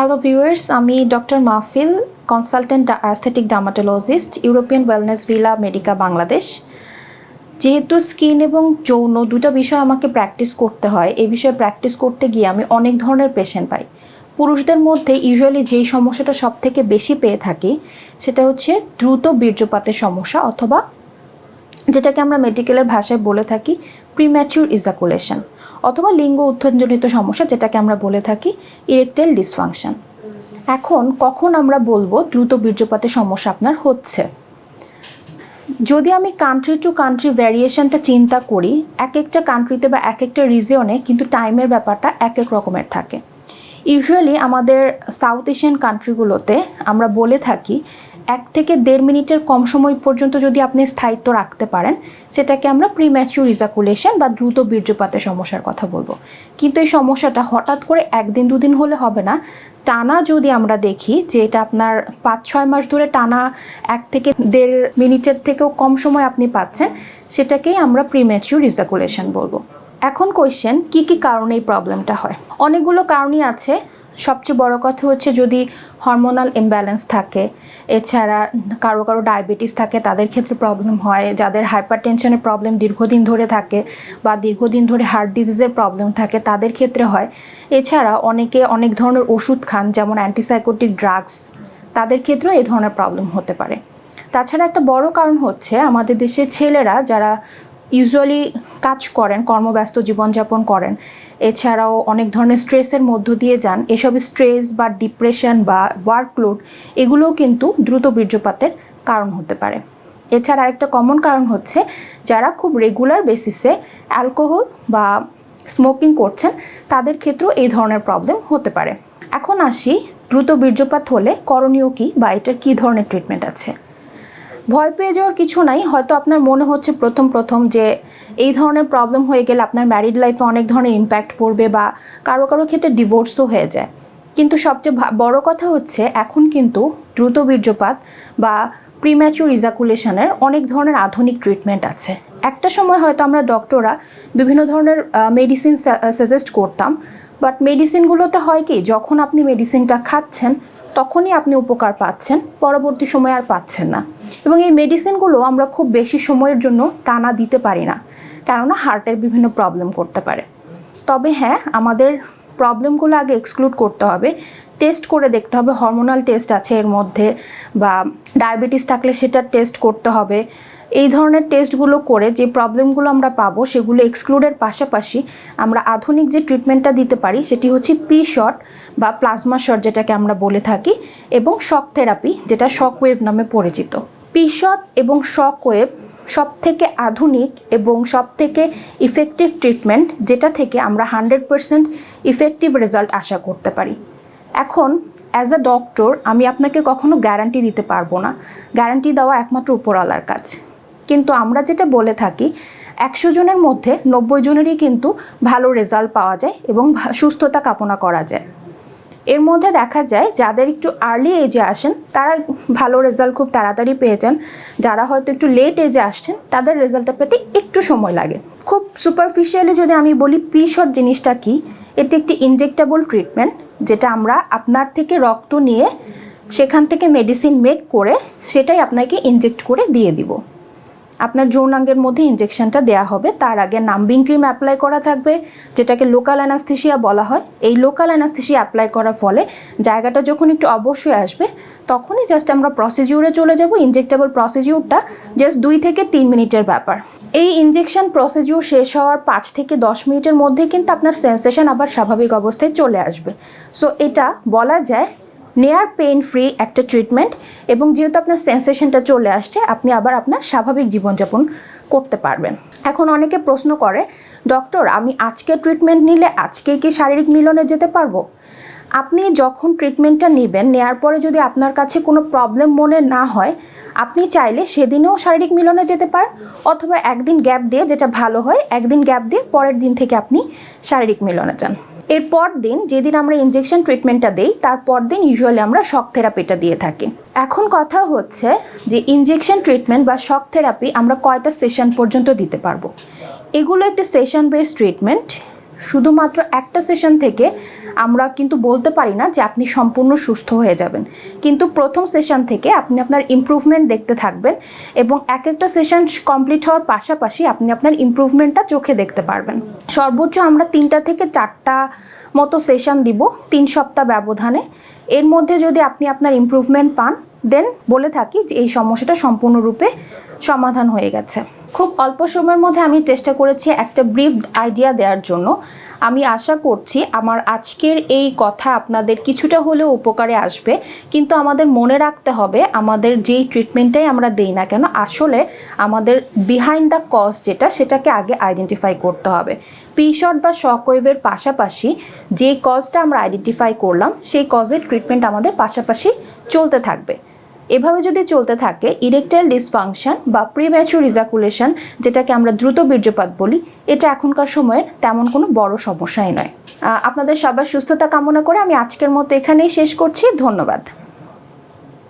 Hello viewers আমি doctor Mahfil consultant aesthetic dermatologist European wellness villa medica Bangladesh যেহেতু skin এবং যৌন দুটো বিষয় আমাকে প্র্যাকটিস করতে হয়, এই বিষয়ে প্র্যাকটিস করতে গিয়ে আমি অনেক ধরনের পেশেন্ট পাই। পুরুষদের মধ্যে ইউজুয়ালি যেই সমস্যাটা সব থেকে বেশি পেয়ে থাকি, সেটা হচ্ছে দ্রুত বীর্যপাতের সমস্যা অথবা যেটাকে আমরা মেডিকেলের ভাষায় বলে থাকি প্রিম্যাচিউর ইজাকুলেশন অথবা লিঙ্গ উত্থানজনিত সমস্যা যেটাকে আমরা বলে থাকি ইরেকটাইল ডিসফাংশন এখন কখন আমরা বলব দ্রুত বীর্যপাতের সমস্যা আপনার হচ্ছে? যদি আমি কান্ট্রি টু কান্ট্রি ভ্যারিয়েশনটা চিন্তা করি, এক একটা কান্ট্রিতে বা এক একটা রিজিয়নে কিন্তু টাইমের ব্যাপারটা এক এক রকমের থাকে। ইউজুয়ালি আমাদের সাউথ এশিয়ান কান্ট্রিগুলোতে আমরা বলে থাকি এক থেকে দেড় মিনিটের কম সময় পর্যন্ত যদি আপনি স্থায়িত্ব রাখতে পারেন, সেটাকে আমরা প্রিম্যাচিউর ইজাকুলেশন বা দ্রুত বীর্যপাতের সমস্যার কথা বলব। কিন্তু এই সমস্যাটা হঠাৎ করে একদিন, দুদিন হলে হবে না। টানা যদি আমরা দেখি যে এটা আপনার পাঁচ, ছয় মাস ধরে টানা এক থেকে দেড় মিনিটের থেকেও কম সময় আপনি পাচ্ছেন, সেটাকেই আমরা প্রিম্যাচিউর ইজাকুলেশন বলব। এখন কোয়েশ্চেন কি কি কারণে এই প্রবলেমটা হয়? অনেকগুলো কারণই আছে। সবচেয়ে বড় কথা হচ্ছে যদি হরমোনাল ইমব্যালেন্স থাকে, এছাড়া কারও কারও ডায়াবেটিস থাকে, তাদের ক্ষেত্রে প্রবলেম হয়, যাদের হাইপার টেনশনের প্রবলেম দীর্ঘদিন ধরে থাকে বা দীর্ঘদিন ধরে হার্ট ডিজিজের প্রবলেম থাকে, তাদের ক্ষেত্রে হয়। এছাড়া অনেকে অনেক ধরনের ওষুধ খান, যেমন অ্যান্টিসাইকোটিক ড্রাগস তাদের ক্ষেত্রেও এই ধরনের প্রবলেম হতে পারে। তাছাড়া একটা বড় কারণ হচ্ছে আমাদের দেশের ছেলেরা যারা ইউজুয়ালি কাজ করেন, কর্মব্যস্ত জীবনযাপন করেন। এছাড়াও অনেক ধরনের স্ট্রেসের মধ্য দিয়ে যান। এসব স্ট্রেস বা ডিপ্রেশন বা ওয়ার্কলোড এগুলোও কিন্তু দ্রুত বীর্যপাতের কারণ হতে পারে। এছাড়া আরেকটা কমন কারণ হচ্ছে যারা খুব রেগুলার বেসিসে অ্যালকোহল বা স্মোকিং করছেন, তাদের ক্ষেত্রেও এই ধরনের প্রবলেম হতে পারে। এখন আসি দ্রুত বীর্যপাত হলে করণীয় কী বা এটার কী ধরনের ট্রিটমেন্ট আছে? ভয় পেয়ে যাওয়ার কিছু নাই। হয়তো আপনার মনে হচ্ছে প্রথম প্রথম যে এই ধরনের প্রবলেম হয়ে গেলে আপনার ম্যারিড লাইফে অনেক ধরনের ইম্প্যাক্ট পড়বে বা কারও কারও ক্ষেত্রে ডিভোর্সও হয়ে যায়। কিন্তু সবচেয়ে বড় কথা হচ্ছে এখন কিন্তু দ্রুত বীর্যপাত বা প্রিম্যাচুর ইজাকুলেশনের অনেক ধরনের আধুনিক ট্রিটমেন্ট আছে। একটা সময় হয়তো আমরা ডক্টররা বিভিন্ন ধরনের মেডিসিন সাজেস্ট করতাম। বাট মেডিসিনগুলোতে হয় কি, যখন আপনি মেডিসিনটা খাচ্ছেন তখনই আপনি উপকার পাচ্ছেন, পরবর্তী সময়ে আর পাচ্ছেন না। এবং এই মেডিসিনগুলো আমরা খুব বেশি সময়ের জন্য টানা দিতে পারি না, কেননা হার্টের বিভিন্ন প্রবলেম করতে পারে। তবে হ্যাঁ আমাদের প্রবলেমগুলো আগে এক্সক্লুড করতে হবে। টেস্ট করে দেখতে হবে হরমোনাল টেস্ট আছে এর মধ্যে বা ডায়াবেটিস থাকলে সেটার টেস্ট করতে হবে। এই ধরনের টেস্টগুলো করে যে প্রবলেমগুলো আমরা পাবো সেগুলো এক্সক্লুডের পাশাপাশি আমরা আধুনিক যে ট্রিটমেন্টটা দিতে পারি সেটি হচ্ছে পি শট বা প্লাজমা শট যেটাকে আমরা বলে থাকি এবং শক থেরাপি যেটা শক ওয়েভ নামে পরিচিত। পি শট এবং শক ওয়েভ সব থেকে আধুনিক এবং সব থেকে ইফেক্টিভ ট্রিটমেন্ট যেটা থেকে আমরা হান্ড্রেড পারসেন্ট ইফেক্টিভ রেজাল্ট আশা করতে পারি। এখন অ্যাজ আ ডক্টর আমি আপনাকে কখনো গ্যারান্টি দিতে পারব না। গ্যারান্টি দেওয়া একমাত্র উপরওয়ালার কাজ। কিন্তু আমরা যেটা বলে থাকি, একশো জনের মধ্যে নব্বই জনেরই কিন্তু ভালো রেজাল্ট পাওয়া যায় এবং সুস্থতা কামনা করা যায়। এর মধ্যে দেখা যায়, যাদের একটু আর্লি এজে আসেন, তারা ভালো রেজাল্ট খুব তাড়াতাড়ি পেয়ে যান। যারা হয়তো একটু লেট এজে আসছেন, তাদের রেজাল্টটা পেতে একটু সময় লাগে। খুব সুপারফিশিয়ালি যদি আমি বলি পি জিনিসটা কি? এটি একটি ইনজেক্টেবল ট্রিটমেন্ট যেটা আমরা আপনার থেকে রক্ত নিয়ে সেখান থেকে মেডিসিন মেক করে, সেটাই আপনাকে ইনজেক্ট করে দিয়ে দিব। আপনার যৌনাঙ্গের মধ্যে ইনজেকশনটা দেওয়া হবে। তার আগে নাম্বিং ক্রিম অ্যাপ্লাই করা থাকবে, যেটাকে লোকাল অ্যানাস্থেশিয়া বলা হয়। এই লোকাল অ্যানাস্থেশিয়া অ্যাপ্লাই করার ফলে জায়গাটা যখন একটু অবশ্যই আসবে, তখনই জাস্ট আমরা প্রসিজিউরে চলে যাব। ইনজেক্টেবল প্রসিজিউরটা জাস্ট দুই থেকে তিন মিনিটের ব্যাপার। এই ইনজেকশন প্রসিজিউর শেষ হওয়ার পাঁচ থেকে দশ মিনিটের মধ্যে কিন্তু আপনার সেন্সেশন আবার স্বাভাবিক অবস্থায় চলে আসবে। সো এটা বলা যায় নেয়ার পেইন ফ্রি একটা ট্রিটমেন্ট এবং যেহেতু আপনার সেন্সেশনটা চলে আসছে, আপনি আবার আপনার স্বাভাবিক জীবনযাপন করতে পারবেন। এখন অনেকে প্রশ্ন করে ডক্টর আমি আজকে ট্রিটমেন্ট নিলে আজকেই কি শারীরিক মিলনে যেতে পারব? আপনি যখন ট্রিটমেন্টটা নেবেন, নেয়ার পরে যদি আপনার কাছে কোনো প্রবলেম মনে না হয়, আপনি চাইলে সেদিনেও শারীরিক মিলনে যেতে পারেন অথবা একদিন গ্যাপ দিয়ে যেটা ভালো হয়, একদিন গ্যাপ দিয়ে পরের দিন থেকে আপনি শারীরিক মিলনে যান। এরপর দিন যেদিন আমরা ইনজেকশন ট্রিটমেন্টটা দিই তারপর দিন ইউজুয়ালি আমরা শক থেরাপিটা দিয়ে থাকি। এখন কথা হচ্ছে যে ইনজেকশন ট্রিটমেন্ট বা শক থেরাপি আমরা কয়টা সেশন পর্যন্ত দিতে পারব? এগুলো একটি সেশন বেসড ট্রিটমেন্ট শুধুমাত্র একটা সেশন থেকে আমরা কিন্তু বলতে পারি না যে আপনি সম্পূর্ণ সুস্থ হয়ে যাবেন। কিন্তু প্রথম সেশন থেকে আপনি আপনার ইমপ্রুভমেন্ট দেখতে থাকবেন এবং এক একটা সেশন কমপ্লিট হওয়ার পাশাপাশি আপনি আপনার ইমপ্রুভমেন্টটা চোখে দেখতে পারবেন। সর্বোচ্চ আমরা তিনটা থেকে চারটা মতো সেশন দিব তিন সপ্তাহ ব্যবধানে। এর মধ্যে যদি আপনি আপনার ইমপ্রুভমেন্ট পান দেন বলে থাকি যে এই সমস্যাটা সম্পূর্ণরূপে সমাধান হয়ে গেছে। খুব অল্প সময়ের মধ্যে আমি চেষ্টা করেছি একটা ব্রিফ আইডিয়া দেওয়ার জন্য। আমি আশা করছি আমার আজকের এই কথা আপনাদের কিছুটা হলেও উপকারে আসবে। কিন্তু আমাদের মনে রাখতে হবে, আমাদের যেই ট্রিটমেন্টটাই আমরা দেই না কেন, আসলে আমাদের বিহাইন্ড দ্য কজ যেটা, সেটাকে আগে আইডেন্টিফাই করতে হবে। পিশট বা শক ওয়েভের পাশাপাশি যে কজটা আমরা আইডেন্টিফাই করলাম, সেই কজের ট্রিটমেন্ট আমাদের পাশাপাশি চলতে থাকবে। এভাবে যদি চলতে থাকে ইরেকটাইল ডিসফাংশন বা প্রিম্যাচুর রিজাকুলেশন যেটাকে আমরা দ্রুত বীর্যপাত বলি, এটা এখনকার সময়ের তেমন কোনো বড় সমস্যাই নয়। আপনাদের সবার সুস্থতা কামনা করে আমি আজকের মতো এখানেই শেষ করছি। ধন্যবাদ।